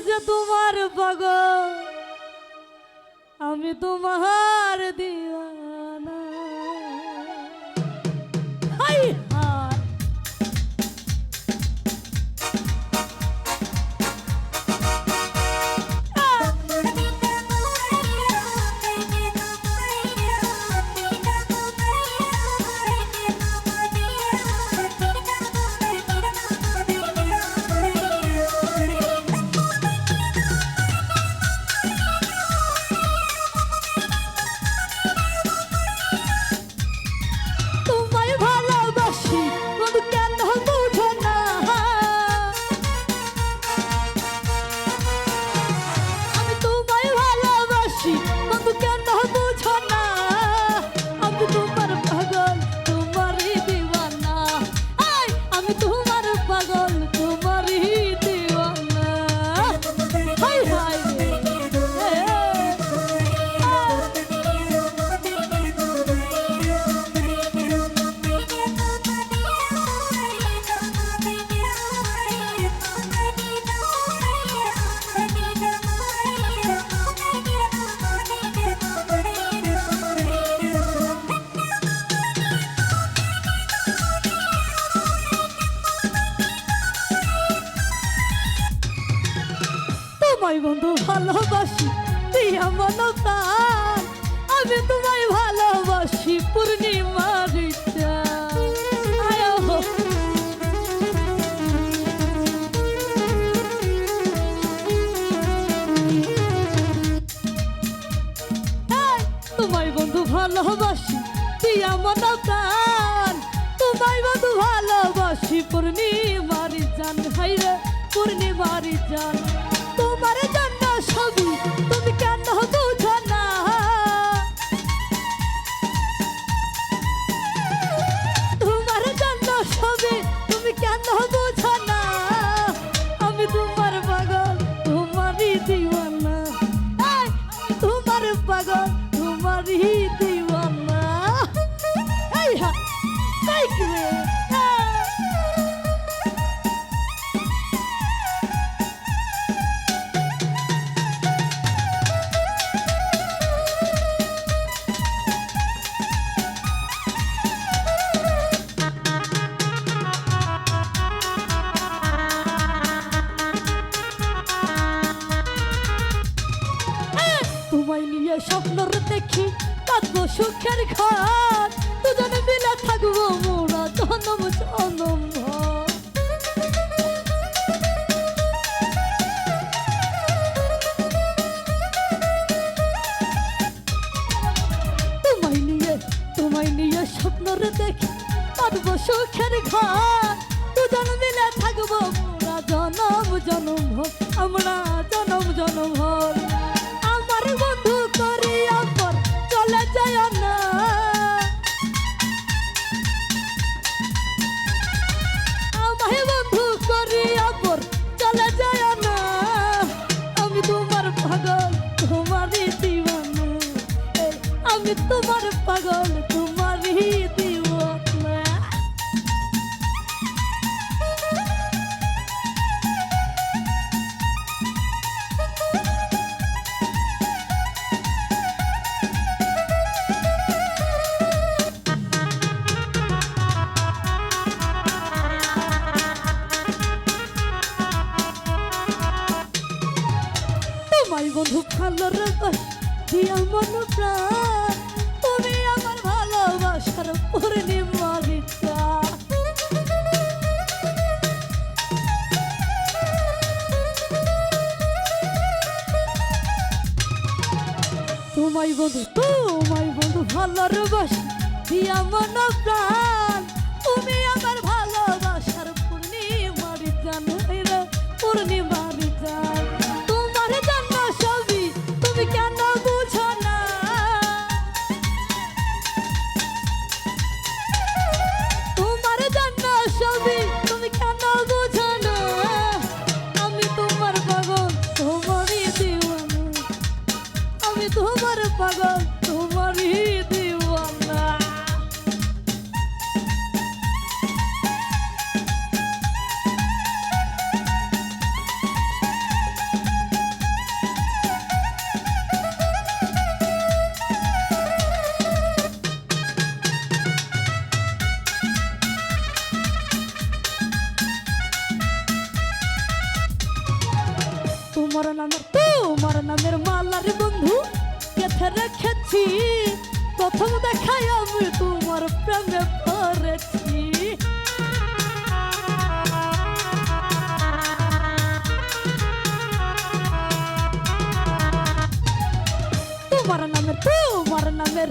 যে তোমার বগ আমি তোমার দিওয়ানা তোমায় বন্ধু ভালোবাসি মন প্রাণ আমি তোমায় ভালোবাসি পূর্ণিমার। তোমায় বন্ধু ভালোবাসি দিয়া মন প্রাণ তোমায় বন্ধু ভালোবাসি পূর্ণিমার জান হাইরে পূর্ণিমারি জান তোমার তোমায় নিয়ে স্বপ্নর দেখি কাঁদবো সুখের ঘর দুজনে মিলে থাকব মোরা জনম জনম। তোমায় নিয়ে তোমায় নিয়ে স্বপ্নর দেখি কাঁদবো সুখের ঘর দুজন মিলে থাকব মোরা জনম জনম আমরা জনম জনম ভর দিয়া তুমি আমার ভালোবাসার পূর্ণিমারিতা তোমায় বন্ধু তোমায় বন্ধু ভালো রবাস দিয়া মন প্রাণ। তোমার পাগল তোমারই নামের, তোমার নামের মালার বন্ধু কেথে রেখেছি। প্রথম দেখায় আমি তোমার প্রেমে পড়েছি তোমার নামের তোমার নামের